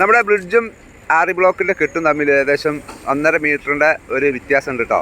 നമ്മുടെ ബ്രിഡ്ജും ആറി ബ്ലോക്കിന്റെ കെട്ടും തമ്മിൽ ഏകദേശം ഒന്നര മീറ്ററിന്റെ ഒരു വ്യത്യാസം ഉണ്ട് കേട്ടോ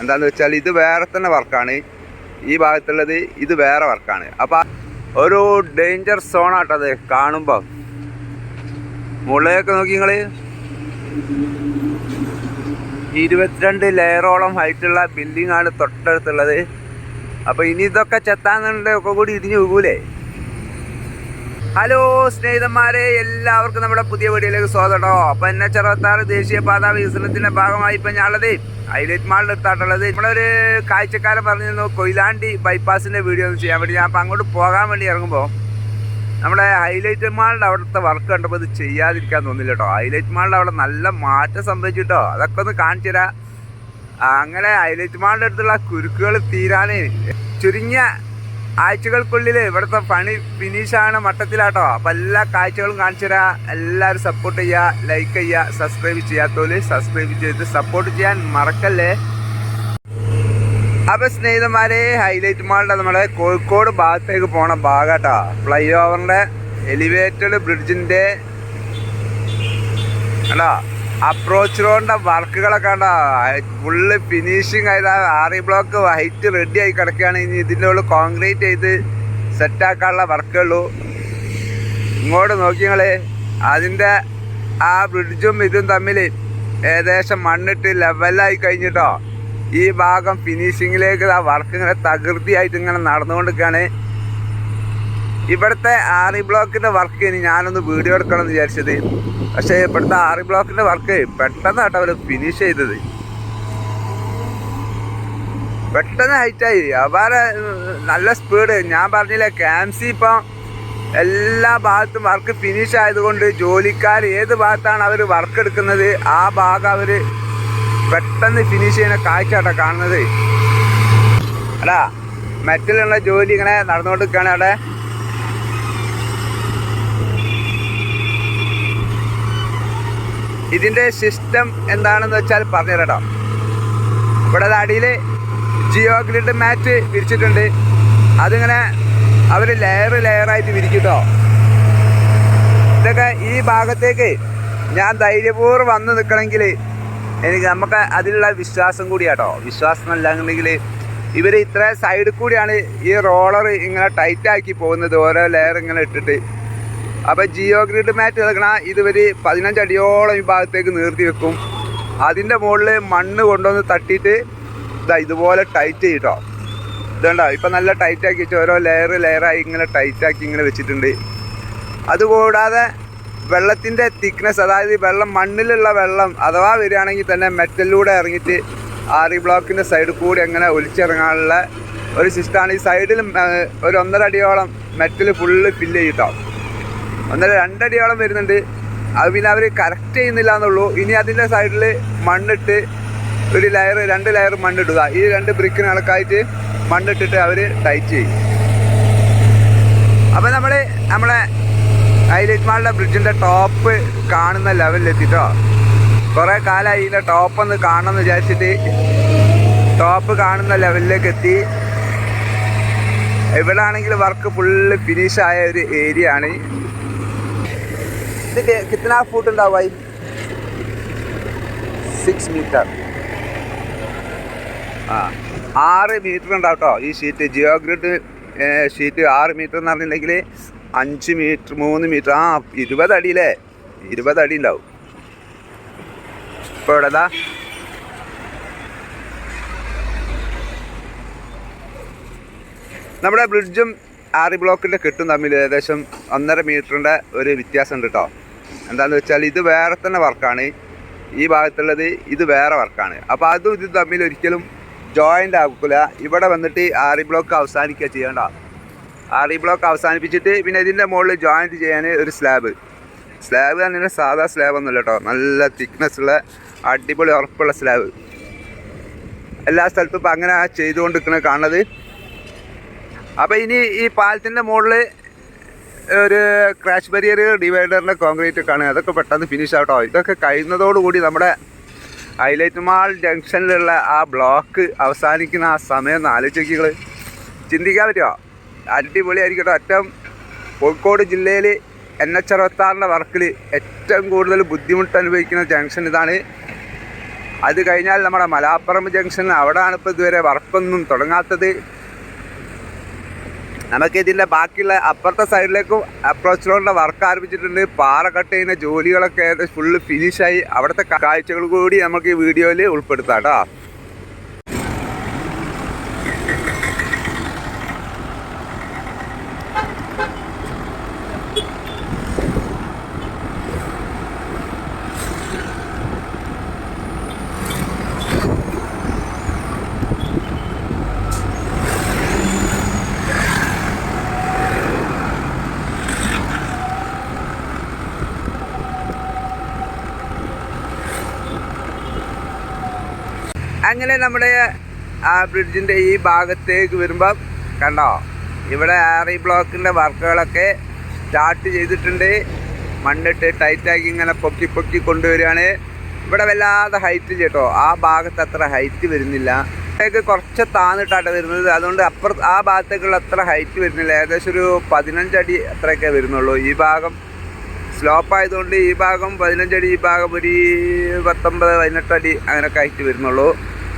എന്താണെന്ന് വെച്ചാൽ ഇത് വേറെ തന്നെ വർക്കാണ്. ഈ ഭാഗത്തുള്ളത് ഇത് വേറെ വർക്കാണ്. അപ്പോൾ ഒരു ഡേഞ്ചർ സോണാട്ടോ അത് കാണുമ്പോൾ മുകളിലേക്ക് നോക്കി നിങ്ങൾ ഇരുപത്തിരണ്ട് ലെയറോളം ഹൈറ്റുള്ള ബിൽഡിംഗ് ആണ് തൊട്ടടുത്തുള്ളത്. അപ്പോൾ ഇനി ഇതൊക്കെ ചെത്താന്നുണ്ടെങ്കിൽ ഒക്കെ കൂടി ഇടിഞ്ഞു പോകൂലേ ഹലോ സ്നേഹിതന്മാരെ എല്ലാവർക്കും നമ്മുടെ പുതിയ വീഡിയോയിലേക്ക് സ്വാഗതം കേട്ടോ. എന്നെ എന്നെ ദേശീയ ദേശീയപാത വികസനത്തിന്റെ ഭാഗമായി ഇപ്പം ഞാനുള്ളത് ഹൈലൈറ്റ് മാളിൽ എത്താട്ടുള്ളത് നമ്മളൊരു കാഴ്ചക്കാരൻ പറഞ്ഞിരുന്നു കൊയിലാണ്ടി ബൈപ്പാസിന്റെ വീഡിയോ ഒന്ന് ചെയ്യാൻ വേണ്ടി. ഞാൻ അപ്പം അങ്ങോട്ട് പോകാൻ വേണ്ടി ഇറങ്ങുമ്പോൾ നമ്മുടെ ഹൈലൈറ്റ് മാളിന്റെ അവിടുത്തെ വർക്ക് കണ്ടപ്പോൾ ഇത് ചെയ്യാതിരിക്കാൻ തോന്നില്ല കേട്ടോ. ഹൈലൈറ്റ് മാളിന്റെ അവിടെ നല്ല മാറ്റം സംഭവിച്ചു കേട്ടോ. അതൊക്കെ ഒന്ന് കാണിച്ചു തരാം. അങ്ങനെ ഹൈലൈറ്റ് മാളിന്റെ അടുത്തുള്ള കുരുക്കുകൾ തീരാനേ ചുരുങ്ങിയ ആഴ്ചകൾക്കുള്ളിൽ ഇവിടുത്തെ പണി ഫിനിഷാണ് മട്ടത്തിലാട്ടോ. അപ്പം എല്ലാ കാഴ്ചകളും കാണിച്ചു തരാം. എല്ലാവരും സപ്പോർട്ട് ചെയ്യുക ലൈക്ക് ചെയ്യുക സബ്സ്ക്രൈബ് ചെയ്യാത്തവര് സബ്സ്ക്രൈബ് ചെയ്ത് സപ്പോർട്ട് ചെയ്യാൻ മറക്കല്ലേ? അപ്പൊ സ്നേഹിതന്മാരെ ഹൈലൈറ്റ് മാളിന്റെ നമ്മുടെ കോഴിക്കോട് ഭാഗത്തേക്ക് പോണ ഭാഗാട്ടോ. ഫ്ലൈ ഓവറിന്റെ എലിവേറ്റഡ് ബ്രിഡ്ജിന്റെ അല്ല അപ്രോച്ച് റോഡിന്റെ വർക്കുകളൊക്കെ കണ്ട. ഫുള്ള് ഫിനിഷിങ് ആയത്. ആറി ബ്ലോക്ക് വൈറ്റ് റെഡി ആയി കിടക്കുകയാണ്. ഇനി ഇതിന്റെ ഉള്ളിൽ കോൺക്രീറ്റ് ചെയ്ത് സെറ്റാക്കാനുള്ള വർക്കുള്ളൂ ഇങ്ങോട്ട് നോക്കിങ്ങൾ അതിന്റെ ആ ബ്രിഡ്ജും ഇതും തമ്മിൽ ഏകദേശം മണ്ണിട്ട് ലെവലായി കഴിഞ്ഞിട്ടോ. ഈ ഭാഗം ഫിനിഷിങ്ങിലേക്ക് ആ വർക്ക് ഇങ്ങനെ തകൃതിയായിട്ട് ഇങ്ങനെ നടന്നുകൊണ്ടിരിക്കുകയാണ്. ഇവിടുത്തെ ആറി ബ്ലോക്കിന്റെ വർക്ക് ഇനി ഞാനൊന്ന് വീഡിയോ എടുക്കണം എന്ന് വിചാരിച്ചത്. പക്ഷേ ഇവിടുത്തെ ആറി ബ്ലോക്കിന്റെ വർക്ക് പെട്ടെന്നാട്ടോ അവർ ഫിനിഷ് ചെയ്തത്. പെട്ടെന്ന് ഹൈറ്റായി അപാരെ നല്ല സ്പീഡ് ഞാൻ പറഞ്ഞില്ലേ ക്യാംസി ഇപ്പം എല്ലാ ഭാഗത്തും വർക്ക് ഫിനിഷ് ആയതുകൊണ്ട് ജോലിക്കാർ ഏത് ഭാഗത്താണ് അവർ വർക്ക് എടുക്കുന്നത് ആ ഭാഗം അവർ പെട്ടെന്ന് ഫിനിഷ് ചെയ്യുന്ന കാഴ്ചയാട്ടോ കാണുന്നത്. അടാ മെറ്റലുള്ള ജോലി ഇങ്ങനെ നടന്നുകൊണ്ടിരിക്കുകയാണ് അവിടെ. ഇതിന്റെ സിസ്റ്റം എന്താണെന്ന് വെച്ചാൽ പറഞ്ഞുതരാം ഇവിടെ അടിയിൽ ജിയോ ഗ്രിഡ് മാറ്റ് വിരിച്ചിട്ടുണ്ട്. അതിങ്ങനെ അവർ ലെയർ ലെയറായിട്ട് വിരിക്കട്ടോ. ഇതൊക്കെ ഈ ഭാഗത്തേക്ക് ഞാൻ ധൈര്യപൂർവം വന്ന് നിൽക്കണമെങ്കിൽ എനിക്ക് നമുക്ക് അതിലുള്ള വിശ്വാസം കൂടിയാട്ടോ. വിശ്വാസം അല്ലാന്നുണ്ടെങ്കിൽ ഇവർ ഇത്ര സൈഡിൽ കൂടിയാണ് ഈ റോളർ ഇങ്ങനെ ടൈറ്റാക്കി പോകുന്നത്. ഓരോ ലെയർ ഇങ്ങനെ ഇട്ടിട്ട്. അപ്പോൾ ജിയോ ഗ്രിഡ് മാറ്റ് കിടക്കണ ഇതുവരെ പതിനഞ്ചടിയോളം ഈ ഭാഗത്തേക്ക് നീർത്തി വെക്കും. അതിന്റെ മുകളിൽ മണ്ണ് കൊണ്ടുവന്ന് തട്ടിയിട്ട് ഇതാ ഇതുപോലെ ടൈറ്റ് ചെയ്യട്ടോ. ഇതുണ്ടോ? ഇപ്പം നല്ല ടൈറ്റ് ആക്കി വെച്ച് ഓരോ ലെയർ ലെയറായി ഇങ്ങനെ ടൈറ്റ് ആക്കി ഇങ്ങനെ വെച്ചിട്ടുണ്ട്. അതുകൂടാതെ വെള്ളത്തിന്റെ തിക്നെസ് അതായത് വെള്ളം മണ്ണിലുള്ള വെള്ളം അഥവാ വരികയാണെങ്കിൽ തന്നെ മെറ്റലിലൂടെ ഇറങ്ങിയിട്ട് ആറി ബ്ലോക്കിന്റെ സൈഡിൽ കൂടി അങ്ങനെ ഒലിച്ചിറങ്ങാനുള്ള ഒരു സിസ്റ്റമാണ് ഈ സൈഡിൽ ഒരു ഒന്നര അടിയോളം മെറ്റൽ ഫുള്ള് ഫില്ല് ചെയ്തിട്ടോ ഒന്നര രണ്ടടിയോളം വരുന്നുണ്ട്. അത് പിന്നെ അവർ കറക്റ്റ് ചെയ്യുന്നില്ല എന്നുള്ളൂ. ഇനി അതിന്റെ സൈഡിൽ മണ്ണിട്ട് ഒരു ലെയർ രണ്ട് ലെയർ മണ്ണിടുക. ഈ രണ്ട് ബ്രിക്കിന് കണക്കായിട്ട് മണ്ണിട്ടിട്ട് അവർ ടൈറ്റ് ചെയ്യും. അപ്പം നമ്മൾ നമ്മളെ ഹൈലൈറ്റ് മാളിലെ ബ്രിഡ്ജിന്റെ ടോപ്പ് കാണുന്ന ലെവലിലെത്തിട്ടോ കുറേ കാലമായി ഇതിന്റെ ടോപ്പ് ഒന്ന് കാണണമെന്ന് വിചാരിച്ചിട്ട് ടോപ്പ് കാണുന്ന ലെവലിലേക്ക് എത്തി. ഇവിടെ ആണെങ്കിൽ വർക്ക് ഫുള്ള് ഫിനിഷ് ആയ ഒരു ഏരിയ ആണ്. इससे कितना फुट ഉണ്ടാവും भाई സിക്സ് മീറ്റർ ആ ആറ് മീറ്റർ ഉണ്ടാവും കേട്ടോ ഈ ഷീറ്റ് ജിയോഗ്രിഡ് ഷീറ്റ് ആറ് മീറ്റർ എന്ന് പറഞ്ഞിട്ടുണ്ടെങ്കിൽ അഞ്ച് മീറ്റർ മൂന്ന് മീറ്റർ ആ ഇരുപത് അടിയില്ലേ? ഇരുപത് അടി ഉണ്ടാവും. ഇപ്പോൾ എവിടെതാ? നമ്മുടെ ബ്രിഡ്ജും ആറ് ബ്ലോക്കിന്റെ കെട്ടും തമ്മിൽ ഏകദേശം ഒന്നര മീറ്ററിന്റെ ഒരു വ്യത്യാസമുണ്ട് കേട്ടോ എന്താണെന്ന് വെച്ചാൽ ഇത് വേറെ തന്നെ വർക്കാണ്. ഈ ഭാഗത്തുള്ളത് ഇത് വേറെ വർക്കാണ്. അപ്പോൾ അതും ഇത് തമ്മിൽ ഒരിക്കലും ജോയിന്റ് ആക്കില്ല ഇവിടെ വന്നിട്ട് ആറി ബ്ലോക്ക് അവസാനിക്കുക ചെയ്യേണ്ട. ആറി ബ്ലോക്ക് അവസാനിപ്പിച്ചിട്ട് പിന്നെ ഇതിന്റെ മുകളിൽ ജോയിന്റ് ചെയ്യാൻ ഒരു സ്ലാബ് സ്ലാബ് തന്നെ സാധാ സ്ലാബ് ഒന്നുമില്ല കേട്ടോ നല്ല തിക്നെസ് ഉള്ള അടിപൊളി ഉറപ്പുള്ള സ്ലാബ് എല്ലാ സ്ഥലത്തും ഇപ്പം അങ്ങനെ ചെയ്തുകൊണ്ടിരിക്കുന്നത് കാണുന്നത്. അപ്പോൾ ഇനി ഈ പാലത്തിന്റെ മുകളിൽ ഒരു ക്രാഷ് ബരിയർ ഡിവൈഡറിന്റെ കോൺക്രീറ്റ് കാണുക അതൊക്കെ പെട്ടെന്ന് ഫിനിഷ് ആവട്ടോ ഇതൊക്കെ കഴിയുന്നതോടുകൂടി നമ്മുടെ ഹൈലൈറ്റ് മാൾ ജംഗ്ഷനിലുള്ള ആ ബ്ലോക്ക് അവസാനിക്കുന്ന ആ സമയം ഒന്ന് ആലോചിക്കുക ചിന്തിക്കാൻ പറ്റുമോ അടിപൊളിയായിരിക്കട്ടോ. ഏറ്റവും കോഴിക്കോട് ജില്ലയിൽ എൻ എച്ച് അറുപത്താറിന്റെ വർക്കിൽ ഏറ്റവും കൂടുതൽ ബുദ്ധിമുട്ട് അനുഭവിക്കുന്ന ജംഗ്ഷൻ ഇതാണ്. അത് കഴിഞ്ഞാൽ നമ്മുടെ മലാപ്പറമ്പ് ജംഗ്ഷൻ അവിടെയാണ് ഇപ്പോൾ ഇതുവരെ വർക്കൊന്നും തുടങ്ങാത്തത്. നമുക്ക് ഇതിന്റെ ബാക്കിയുള്ള അപ്പുറത്തെ സൈഡിലേക്കും അപ്രോച്ച് റോഡിന്റെ വർക്ക് ആരംഭിച്ചിട്ടുണ്ട്. പാറ കട്ട് ചെയ്യുന്ന ജോലികളൊക്കെ ഫുള്ള് ഫിനിഷായി അവിടുത്തെ കാഴ്ചകൾ കൂടി നമുക്ക് ഈ വീഡിയോയിൽ ഉൾപ്പെടുത്താം കേട്ടോ അങ്ങനെ നമ്മുടെ ആ ബ്രിഡ്ജിന്റെ ഈ ഭാഗത്തേക്ക് വരുമ്പം കണ്ടോ? ഇവിടെ ആറി ബ്ലോക്കിന്റെ വർക്കുകളൊക്കെ സ്റ്റാർട്ട് ചെയ്തിട്ടുണ്ട്. മണ്ണിട്ട് ടൈറ്റാക്കി ഇങ്ങനെ പൊക്കി പൊക്കി കൊണ്ടുവരികയാണ്. ഇവിടെ വല്ലാതെ ഹൈറ്റ് കേട്ടോ. ആ ഭാഗത്ത് അത്ര ഹൈറ്റ് വരുന്നില്ല. ഇവിടേക്ക് കുറച്ച് താന്നിട്ടാണ് വരുന്നത്. അതുകൊണ്ട് അപ്പുറ ആ ഭാഗത്തേക്കുള്ള അത്ര ഹൈറ്റ് വരുന്നില്ല. ഏകദേശം ഒരു പതിനഞ്ചടി അത്രയൊക്കെ വരുന്നുള്ളൂ. ഈ ഭാഗം സ്ലോപ്പ് ആയതുകൊണ്ട് ഈ ഭാഗം പതിനഞ്ചടി ഈ ഭാഗം ഒരു പത്തൊമ്പത് പതിനെട്ടടി അങ്ങനെയൊക്കെ ഹൈറ്റ് വരുന്നുള്ളൂ.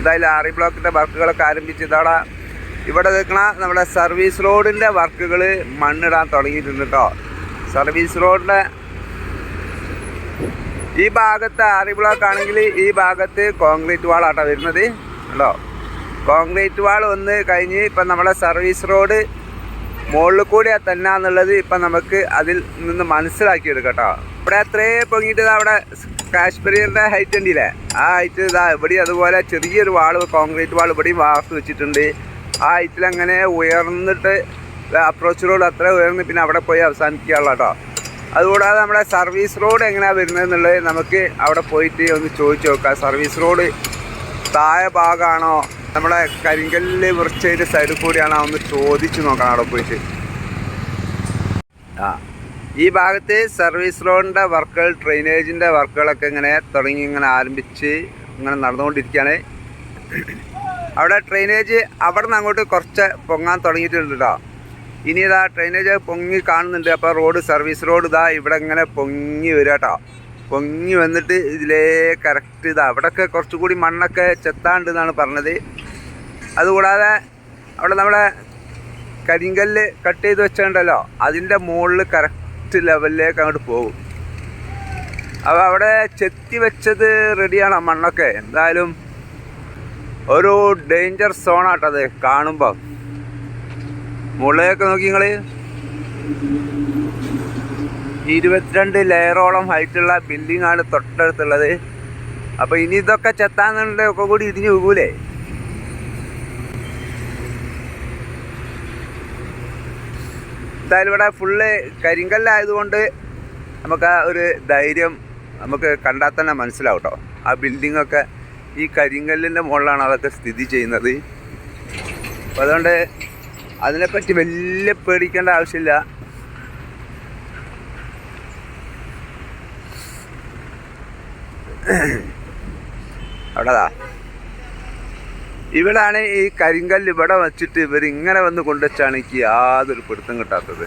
എന്തായാലും ആറി ബ്ലോക്കിന്റെ വർക്കുകളൊക്കെ ആരംഭിച്ച് ഇതോടെ ഇവിടെ നിൽക്കണ നമ്മുടെ സർവീസ് റോഡിന്റെ വർക്കുകൾ മണ്ണിടാൻ തുടങ്ങിയിട്ടുണ്ട് കേട്ടോ. സർവീസ് റോഡിന്റെ ഈ ഭാഗത്ത് ആറി ബ്ലോക്ക് ആണെങ്കിൽ ഈ ഭാഗത്ത് കോൺക്രീറ്റ് വാളാട്ടോ വരുന്നത്. ഉണ്ടോ കോൺക്രീറ്റ് വാൾ ഒന്ന് കഴിഞ്ഞ് ഇപ്പം നമ്മുടെ സർവീസ് റോഡ് മുകളിൽ കൂടിയാ തന്നെ എന്നുള്ളത് ഇപ്പം നമുക്ക് അതിൽ നിന്ന് മനസ്സിലാക്കിയെടുക്കട്ടോ കേട്ടോ. ഇവിടെ അത്രയും പൊങ്ങിയിട്ട് അവിടെ കാശ്മീരിന്റെ ഹൈറ്റ് ഉണ്ടല്ലേ? ആ ഹൈറ്റ് ഇതാ ഇവിടെ അതുപോലെ ചെറിയൊരു വാൾ കോൺക്രീറ്റ് വാൾ ഇവിടെയും വാർത്ത് വെച്ചിട്ടുണ്ട്. ആ ഹൈറ്റിൽ അങ്ങനെ ഉയർന്നിട്ട് അപ്രോച്ച് റോഡ് അത്ര ഉയർന്ന് പിന്നെ അവിടെ പോയി അവസാനിക്കുകയുള്ളൂ കേട്ടോ അതുകൂടാതെ നമ്മുടെ സർവീസ് റോഡ് എങ്ങനെയാണ് വരുന്നത് എന്നുള്ളത് നമുക്ക് അവിടെ പോയിട്ട് ഒന്ന് ചോദിച്ചു നോക്കാം. സർവീസ് റോഡ് താഴെ ഭാഗമാണോ? നമ്മുടെ കരിങ്കല്ല് വൃക്ഷയുടെ സൈഡിൽ കൂടിയാണോ? ഒന്ന് ചോദിച്ചു നോക്കണം അവിടെ പോയിട്ട്. ആ ഈ ഭാഗത്ത് സർവീസ് റോഡിന്റെ വർക്കുകൾ ഡ്രെയിനേജിന്റെ വർക്കുകളൊക്കെ ഇങ്ങനെ തുടങ്ങി ഇങ്ങനെ ആരംഭിച്ച് ഇങ്ങനെ നടന്നുകൊണ്ടിരിക്കുകയാണ്. അവിടെ ഡ്രെയിനേജ് അവിടെ നിന്ന് അങ്ങോട്ട് കുറച്ച് പൊങ്ങാൻ തുടങ്ങിയിട്ടുണ്ട് കേട്ടോ. ഇനി ഇതാ ഡ്രെയിനേജ് പൊങ്ങി കാണുന്നുണ്ട്. അപ്പോൾ റോഡ് സർവീസ് റോഡ് ഇതാ ഇവിടെ ഇങ്ങനെ പൊങ്ങി വരിക കേട്ടോ. പൊങ്ങി വന്നിട്ട് ഇതിലേ കറക്റ്റ് ഇതാ. അവിടെയൊക്കെ കുറച്ചുകൂടി മണ്ണൊക്കെ ചെത്താണ്ട് എന്നാണ് പറഞ്ഞത്. അതുകൂടാതെ അവിടെ നമ്മളെ കരിങ്കല്ല് കട്ട് ചെയ്ത് വെച്ചിട്ടുണ്ടല്ലോ. അതിന്റെ മുകളിൽ കറക്റ്റ് ലെവലിലേക്ക് അങ്ങോട്ട് പോകും. അപ്പോൾ അവിടെ ചെത്തി വെച്ചത് റെഡിയാണ് മണ്ണൊക്കെ. എന്തായാലും ഒരു ഡേഞ്ചർ സോണാട്ടത് കാണുമ്പോൾ മുകളിലേക്ക് നോക്കി നിങ്ങൾ ഇരുപത്തിരണ്ട് ലെയറോളം ഹൈറ്റുള്ള ബിൽഡിംഗ് ആണ് തൊട്ടടുത്തുള്ളത്. അപ്പോൾ ഇനി ഇതൊക്കെ ചെത്താന്നുണ്ട് ഒക്കെ കൂടി ഇടിഞ്ഞു പോകൂലേ എന്തായാലും ഇവിടെ ഫുള്ള് കരിങ്കല്ലായതുകൊണ്ട് നമുക്ക് ആ ഒരു ധൈര്യം നമുക്ക് കണ്ടാൽ തന്നെ മനസ്സിലാവും കേട്ടോ ആ ബിൽഡിങ്ങൊക്കെ ഈ കരിങ്കല്ലിന്റെ മുകളിലാണ് അതൊക്കെ സ്ഥിതി ചെയ്യുന്നത്. അപ്പോൾ അതുകൊണ്ട് അതിനെപ്പറ്റി വലിയ പേടിക്കേണ്ട ആവശ്യമില്ല. അവിടെതാ ഇവിടാണ് ഈ കരിങ്കല്ല് ഇവിടെ വച്ചിട്ട് ഇവർ ഇങ്ങനെ വന്ന് കൊണ്ടുവച്ചാണ് എനിക്ക് യാതൊരു പിടുത്തം കിട്ടാത്തത്.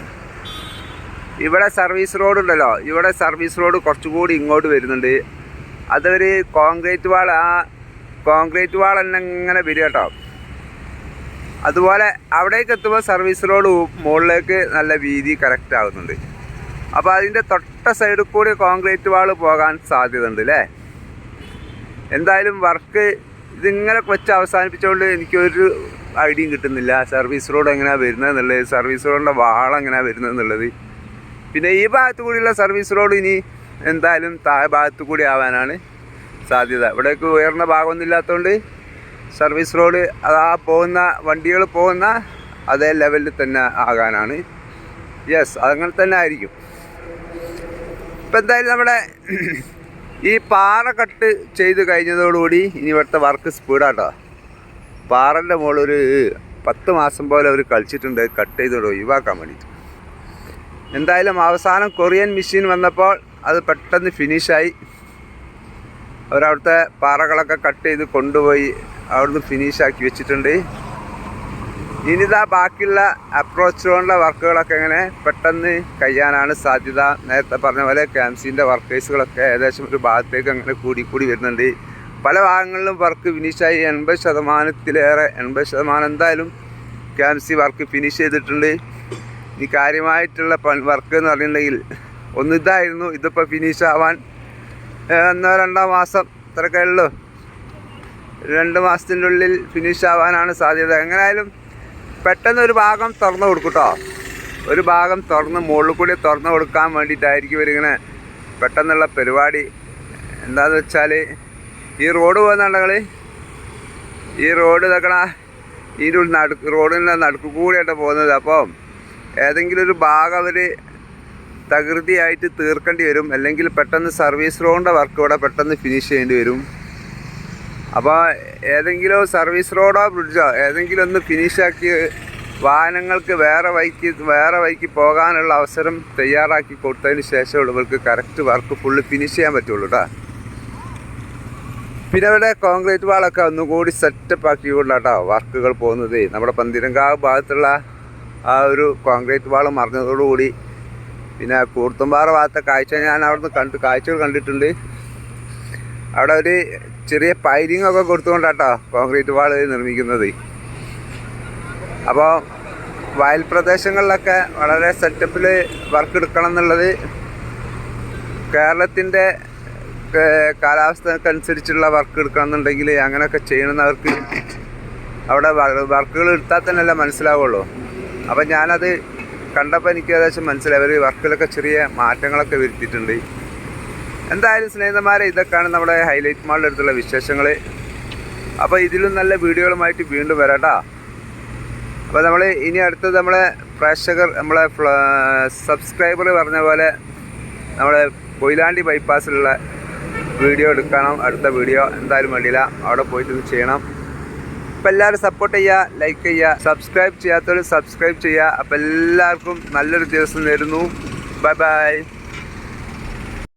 ഇവിടെ സർവീസ് റോഡ് ഉണ്ടല്ലോ. ഇവിടെ സർവീസ് റോഡ് കുറച്ചുകൂടി ഇങ്ങോട്ട് വരുന്നുണ്ട്. അതവർ കോൺക്രീറ്റ് വാൾ ആ കോൺക്രീറ്റ് വാൾ തന്നെ ഇങ്ങനെ വരിക കേട്ടോ. അതുപോലെ അവിടേക്ക് എത്തുമ്പോൾ സർവീസ് റോഡ് മുകളിലേക്ക് നല്ല വീതി കറക്റ്റ് ആകുന്നുണ്ട് അപ്പോൾ അതിന്റെ തൊട്ട സൈഡിൽ കൂടി കോൺക്രീറ്റ് വാൾ പോകാൻ സാധ്യത ഉണ്ട് അല്ലേ എന്തായാലും വർക്ക് ഇതിങ്ങനെ വെച്ച് അവസാനിപ്പിച്ചുകൊണ്ട് എനിക്കൊരു ഐഡിയയും കിട്ടുന്നില്ല. സർവീസ് റോഡ് എങ്ങനെയാണ് വരുന്നത് എന്നുള്ളത് സർവീസ് റോഡിന്റെ വാൾ എങ്ങനെയാണ് വരുന്നത് എന്നുള്ളത്. പിന്നെ ഈ ഭാഗത്തു കൂടിയുള്ള സർവീസ് റോഡ് ഇനി എന്തായാലും താഴെ ഭാഗത്തു കൂടി ആവാനാണ് സാധ്യത. ഇവിടേക്ക് ഉയർന്ന ഭാഗമൊന്നും ഇല്ലാത്തതുകൊണ്ട് സർവീസ് റോഡ് ആ പോകുന്ന വണ്ടികൾ പോകുന്ന അതേ ലെവലിൽ തന്നെ ആകാനാണ്. യെസ് അതങ്ങനെ തന്നെ ആയിരിക്കും. ഇപ്പം എന്തായാലും നമ്മുടെ ഈ പാറ കട്ട് ചെയ്ത് കഴിഞ്ഞതോടുകൂടി ഇനി ഇവിടുത്തെ വർക്ക് സ്പീഡാട്ടോ. പാറന്റെ മുകളൊരു പത്ത് മാസം പോലെ അവർ കളിച്ചിട്ടുണ്ട് കട്ട് ചെയ്തോട് ഒഴിവാക്കാൻ വേണ്ടിയിട്ട്. എന്തായാലും അവസാനം കൊറിയൻ മെഷീൻ വന്നപ്പോൾ അത് പെട്ടെന്ന് ഫിനിഷായി. അവരവിടുത്തെ പാറകളൊക്കെ കട്ട് ചെയ്ത് കൊണ്ടുപോയി അവിടുന്ന് ഫിനിഷാക്കി വെച്ചിട്ടുണ്ട്. ഇനിതാ ബാക്കിയുള്ള അപ്രോച്ച് റോഡിലെ വർക്കുകളൊക്കെ ഇങ്ങനെ പെട്ടെന്ന് കഴിയാനാണ് സാധ്യത. നേരത്തെ പറഞ്ഞ പോലെ ക്യാൻസിന്റെ വർക്കേഴ്സുകളൊക്കെ ഏകദേശം ഒരു ഭാഗത്തേക്ക് അങ്ങനെ കൂടി കൂടി വരുന്നുണ്ട്. പല ഭാഗങ്ങളിലും വർക്ക് ഫിനിഷായി എൺപത് ശതമാനത്തിലേറെ എൺപത് ശതമാനം എന്തായാലും ക്യാൻസി വർക്ക് ഫിനിഷ് ചെയ്തിട്ടുണ്ട്. ഈ കാര്യമായിട്ടുള്ള വർക്ക് എന്ന് പറഞ്ഞിട്ടുണ്ടെങ്കിൽ ഒന്ന് ഇതായിരുന്നു ഇതിപ്പോൾ ഫിനിഷ് ആവാൻ ഒന്നോ രണ്ടോ മാസം ഇത്രയൊക്കെ ഉള്ളൂ. രണ്ട് മാസത്തിന്റെ ഉള്ളിൽ ഫിനിഷ് ആവാനാണ് സാധ്യത. എങ്ങനെയായാലും പെട്ടെന്ന് ഒരു ഭാഗം തുറന്നു കൊടുക്കൂട്ടോ. കേട്ടോ ഒരു ഭാഗം തുറന്ന് മുകളിൽ കൂടി തുറന്നു കൊടുക്കാൻ വേണ്ടിയിട്ടായിരിക്കും ഇവരിങ്ങനെ പെട്ടെന്നുള്ള പരിപാടി. എന്താണെന്ന് വെച്ചാൽ ഈ റോഡ് പോകുന്നുണ്ടെങ്കിൽ ഈ റോഡ് ഇതൊക്കെ ഇതിന്റെ ഉള്ളിൽ നടുക്ക് റോഡിന്റെ നടുക്ക് കൂടിയായിട്ട് പോകുന്നത്. അപ്പം ഏതെങ്കിലും ഒരു ഭാഗം അവർ തകൃതിയായിട്ട് തീർക്കേണ്ടി വരും. അല്ലെങ്കിൽ പെട്ടെന്ന് സർവീസ് റോഡിന്റെ വർക്ക് ഇവിടെ പെട്ടെന്ന് ഫിനിഷ് ചെയ്യേണ്ടി വരും. അപ്പോൾ ഏതെങ്കിലും സർവീസ് റോഡോ ബ്രിഡ്ജോ ഏതെങ്കിലും ഒന്ന് ഫിനിഷാക്കി വാഹനങ്ങൾക്ക് വേറെ വഴിക്ക് വേറെ വഴിക്ക് പോകാനുള്ള അവസരം തയ്യാറാക്കി കൊടുത്തതിന് ശേഷം ഇവർക്ക് കറക്റ്റ് വർക്ക് ഫുള്ള് ഫിനിഷ് ചെയ്യാൻ പറ്റുള്ളൂ കേട്ടോ പിന്നെ ഇവിടെ കോൺക്രീറ്റ് വാളൊക്കെ ഒന്നുകൂടി സെറ്റപ്പ് ആക്കിക്കൊണ്ടാട്ടോ വർക്കുകൾ പോകുന്നത്. നമ്മുടെ പന്തിരങ്കാവ് ഭാഗത്തുള്ള ആ ഒരു കോൺക്രീറ്റ് വാൾ മറിഞ്ഞതോടുകൂടി പിന്നെ കൂർത്തുംപാറ ഭാഗത്തെ കാഴ്ച ഞാൻ അവിടുന്ന് കണ്ട് കാഴ്ചകൾ കണ്ടിട്ടുണ്ട്. അവിടെ ഒരു ചെറിയ പൈലിംഗ് ഒക്കെ കൊടുത്തുകൊണ്ടാട്ടോ കോൺക്രീറ്റ് വാൾ നിർമ്മിക്കുന്നത്. അപ്പോൾ വയൽ പ്രദേശങ്ങളിലൊക്കെ വളരെ സെറ്റപ്പിൽ വർക്ക് എടുക്കണം എന്നുള്ളത് കേരളത്തിന്റെ കാലാവസ്ഥക്കനുസരിച്ചുള്ള വർക്ക് എടുക്കണം എന്നുണ്ടെങ്കിൽ അങ്ങനെയൊക്കെ ചെയ്യണമെന്നവർക്ക് അവിടെ വർക്കുകൾ എടുത്താൽ തന്നെയല്ലേ മനസ്സിലാവുള്ളൂ. അപ്പം ഞാനത് കണ്ടപ്പോൾ എനിക്ക് ഏകദേശം മനസ്സിലായി. അവർ വർക്കിലൊക്കെ ചെറിയ മാറ്റങ്ങളൊക്കെ വരുത്തിയിട്ടുണ്ട്. എന്തായാലും സ്നേഹിതന്മാരെ ഇതൊക്കെയാണ് നമ്മുടെ ഹൈലൈറ്റ് മാളിന്റെ അടുത്തുള്ള വിശേഷങ്ങൾ അപ്പോൾ ഇതിലും നല്ല വീഡിയോകളുമായിട്ട് വീണ്ടും വരാട്ടോ. അപ്പോൾ നമ്മൾ ഇനി അടുത്തത് നമ്മളെ പ്രേക്ഷകർ നമ്മളെ സബ്സ്ക്രൈബർ പറഞ്ഞ പോലെ നമ്മളെ കൊയിലാണ്ടി ബൈപ്പാസിലുള്ള വീഡിയോ എടുക്കണം. അടുത്ത വീഡിയോ എന്തായാലും വേണ്ടിയില്ല. അവിടെ പോയിട്ട് ചെയ്യണം. അപ്പം എല്ലാവരും സപ്പോർട്ട് ചെയ്യുക ലൈക്ക് ചെയ്യുക സബ്സ്ക്രൈബ് ചെയ്യാത്തവർ സബ്സ്ക്രൈബ് ചെയ്യുക. അപ്പോൾ എല്ലാവർക്കും നല്ലൊരു ദിവസം നേരുന്നു. Bye bye